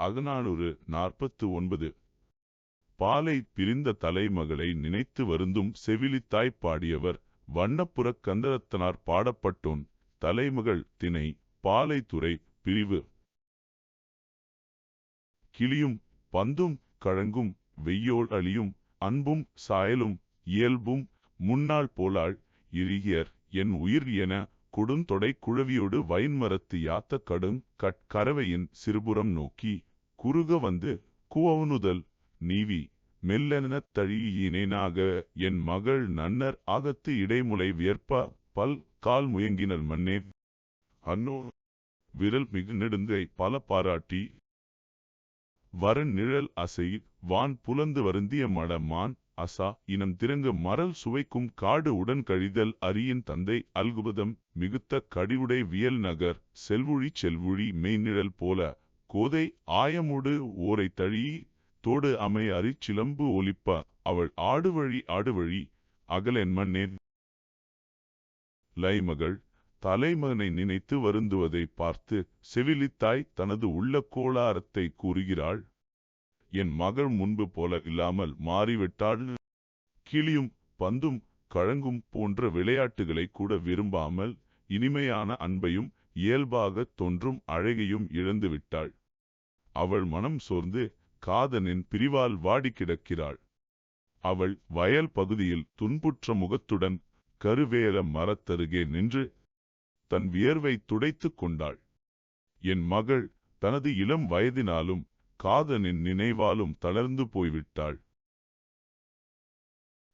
அகநானூறு நாற்பத்து ஒன்பது பாலை பிரிந்த தலைமகளை நினைத்து வருந்தும் செவிலித்தாய் பாடியவர் வண்ணப்புறக் கந்தரத்தனார் பாடப்பட்டோன். தலைமகள் திணை பாலைத்துறை பிரிவு. கிளியும் பந்தும் கழங்கும் வெய்யோள் அழியும் அன்பும் சாயலும் இயல்பும் முன்னாள் போலாள் இறுகியர் என் உயிர் என கொடுந்தொடை குழவியோடு வைன்மரத்து யாத்த கடுங் கட்கரவையின் சிறுபுறம் நோக்கி குறுக வந்து குவவுனுதல் நீவி மெல்லெனத் தழியினேனாக என் மகள் நன்னர் ஆகத்து இடைமுலை வியற்ப பல் கால் முயங்கினர் மன்னே. அன்னோ விரல் மிகு நெடுங்கை பல பாராட்டி. வரன் நிழல் அசை வான் புலந்து வருந்திய மடமான் அசா இனம் திறங்க மரல் சுவைக்கும் காடு உடன் கழிதல் அரியின் தந்தை அல்குபதம் மிகுத்த கடிவுடை வியல் நகர் செல்வுழி செல்வுழி மெய்நிழல் போல கோதை ஆயமுடு ஓரை தழி தோடு அமை அரிச் சிலம்பு ஒலிப்ப அவள் ஆடுவழி ஆடுவழி அகலென் லைமகள் தலைமகனை நினைத்து வருந்துவதை பார்த்து செவிலித்தாய் தனது உள்ள கோளாரத்தை கூறுகிறாள். என் மகள் முன்பு போல இல்லாமல் மாறிவிட்டாள். கிளியும் பந்தும் கழங்கும் போன்ற விளையாட்டுகளை கூட விரும்பாமல் இனிமையான அன்பையும் இயல்பாக தோன்றும் அழகையும் இழந்துவிட்டாள். அவள் மனம் சோர்ந்து காதனின் பிரிவால் வாடிக்கிடக்கிறாள் அவள் வயல் பகுதியில் துன்புற்ற முகத்துடன் கருவேல மரத்தருகே நின்று தன் வியர்வை துடைத்துக் கொண்டாள். என் மகள் தனது இளம் வயதினாலும் காதனின் நினைவாலும் தளர்ந்து போய்விட்டாள்.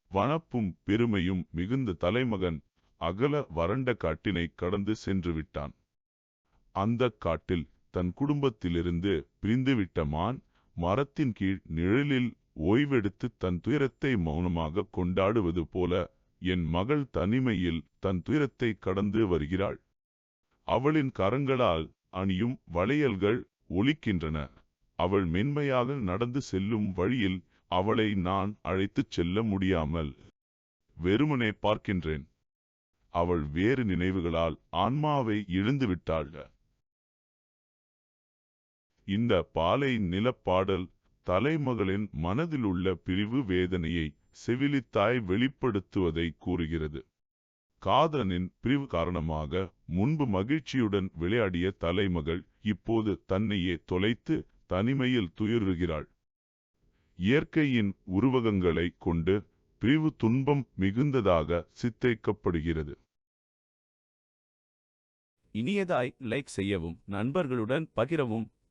வனப்பும் பெருமையும் மிகுந்த தலைமகன் அகல வறண்ட காட்டினை கடந்து சென்று விட்டான். அந்தக் காட்டில் தன் குடும்பத்திலிருந்து பிரிந்துவிட்ட மான் மரத்தின் கீழ் நிழலில் ஓய்வெடுத்து தன் துயரத்தை மௌனமாக கொண்டாடுவது போல என் மகள் தனிமையில் தன் துயரத்தை கடந்து வருகிறாள். அவளின் கரங்களால் அணியும் வளையல்கள் ஒலிக்கின்றன. அவள் மென்மையாக நடந்து செல்லும் வழியில் அவளை நான் அழைத்துச் செல்ல முடியாமல் வெறுமனே பார்க்கின்றேன். அவள் வேறு நினைவுகளால் ஆன்மாவை இழந்துவிட்டாள். இந்த பாலை நிலப்பாடல் தலைமகளின் மனதிலுள்ள பிரிவு வேதனையை செவிலித்தாய் வெளிப்படுத்துவதை கூறுகிறது. காதலனின் பிரிவு காரணமாக முன்பு மகிழ்ச்சியுடன் விளையாடிய தலைமகள் இப்போது தன்னையே தொலைத்து தனிமையில் துயருகிறாள். இயற்கையின் உருவகங்களை கொண்டு பிரிவு துன்பம் மிகுந்ததாக சித்தரிக்கப்படுகிறது. இனியதாய் லைக் செய்யவும் நண்பர்களுடன் பகிரவும்